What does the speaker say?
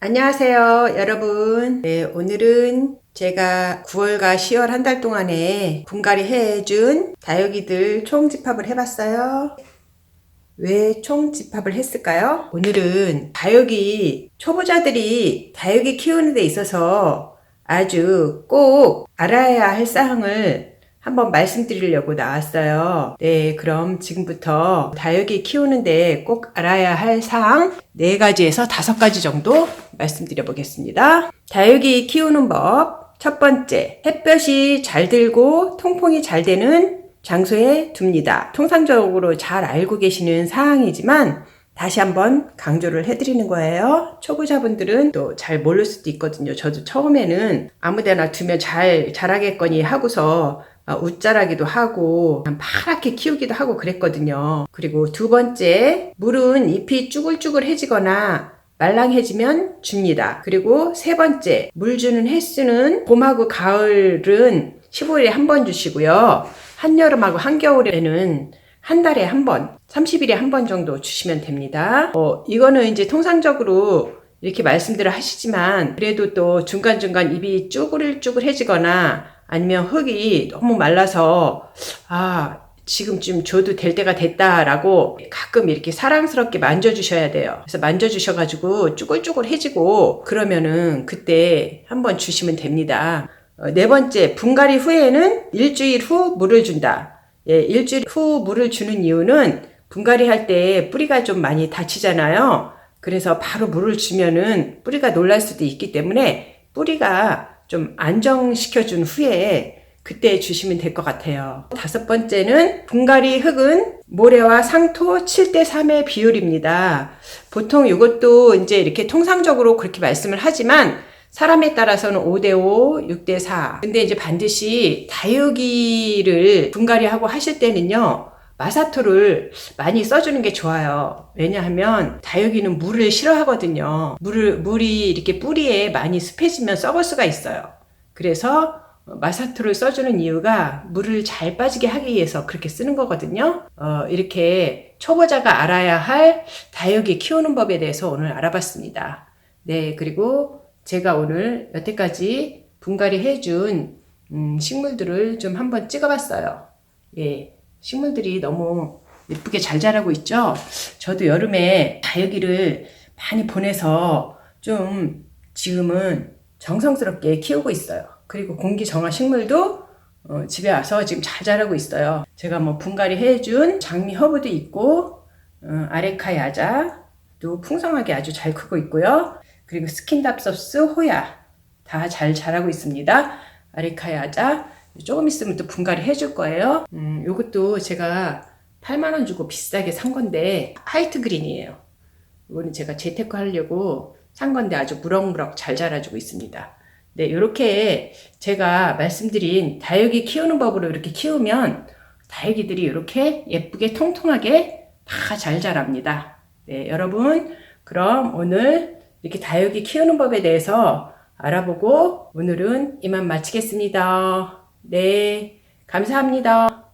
안녕하세요, 여러분. 네, 오늘은 제가 9월과 10월 한 달 동안에 분갈이 해준 다육이들 총집합을 해봤어요. 왜 총집합을 했을까요? 오늘은 다육이 초보자들이 다육이 키우는 데 있어서 아주 꼭 알아야 할 사항을 한번 말씀드리려고 나왔어요. 네, 그럼 지금부터 다육이 키우는데 꼭 알아야 할 사항 네 가지에서 다섯 가지 정도 말씀드려 보겠습니다. 다육이 키우는 법. 첫 번째, 햇볕이 잘 들고 통풍이 잘 되는 장소에 둡니다. 통상적으로 잘 알고 계시는 사항이지만 다시 한번 강조를 해드리는 거예요. 초보자분들은 또 잘 모를 수도 있거든요. 저도 처음에는 아무 데나 두면 잘 자라겠거니 하고서 아, 웃자라기도 하고 파랗게 키우기도 하고 그랬거든요. 그리고 두 번째, 물은 잎이 쭈글쭈글해지거나 말랑해지면 줍니다. 그리고 세 번째, 물 주는 횟수는 봄하고 가을은 15일에 한 번 주시고요. 한여름하고 한겨울에는 한 달에 한 번, 30일에 한 번 정도 주시면 됩니다. 어, 이거는 이제 통상적으로 이렇게 말씀들을 하시지만 그래도 또 중간중간 입이 쭈글쭈글해지거나 아니면 흙이 너무 말라서 아 지금쯤 줘도 될 때가 됐다라고 가끔 이렇게 사랑스럽게 만져주셔야 돼요. 그래서 만져주셔가지고 쭈글쭈글해지고 그러면은 그때 한번 주시면 됩니다. 어, 네 번째 분갈이 후에는 일주일 후 물을 준다. 예, 일주일 후 물을 주는 이유는 분갈이 할 때 뿌리가 좀 많이 다치잖아요. 그래서 바로 물을 주면은 뿌리가 놀랄 수도 있기 때문에 뿌리가 좀 안정시켜 준 후에 그때 주시면 될 것 같아요. 다섯 번째는 분갈이 흙은 모래와 상토 7대 3의 비율입니다. 보통 이것도 이제 이렇게 통상적으로 그렇게 말씀을 하지만 사람에 따라서는 5대5, 6대4. 근데 이제 반드시 다육이를 분갈이 하고 하실 때는요, 마사토를 많이 써주는 게 좋아요. 왜냐하면 다육이는 물을 싫어하거든요. 물을, 물이 이렇게 뿌리에 많이 습해지면 썩을 수가 있어요. 그래서 마사토를 써주는 이유가 물을 잘 빠지게 하기 위해서 그렇게 쓰는 거거든요. 어, 이렇게 초보자가 알아야 할 다육이 키우는 법에 대해서 오늘 알아봤습니다. 네, 그리고 제가 오늘 여태까지 분갈이 해준 음, 식물들을 좀 한번 찍어봤어요. 예, 식물들이 너무 예쁘게 잘 자라고 있죠. 저도 여름에 다육이를 많이 보내서 좀 지금은 정성스럽게 키우고 있어요. 그리고 공기 정화 식물도 어, 집에 와서 지금 잘 자라고 있어요. 제가 뭐 분갈이 해준 장미 허브도 있고 어, 아레카 야자 또 풍성하게 아주 잘 크고 있고요. 그리고 스킨답서스 호야 다 잘 자라고 있습니다. 아레카 야자 조금 있으면 또 분갈이 해줄 거예요. 음, 요것도 제가 8만원 주고 비싸게 산 건데 화이트 그린이에요. 이거는 제가 재테크 하려고 산 건데 아주 무럭무럭 잘 자라주고 있습니다. 네, 이렇게 제가 말씀드린 다육이 키우는 법으로 이렇게 키우면 다육이들이 이렇게 예쁘게 통통하게 다 잘 자랍니다. 네, 여러분, 그럼 오늘 이렇게 다육이 키우는 법에 대해서 알아보고 오늘은 이만 마치겠습니다. 네, 감사합니다.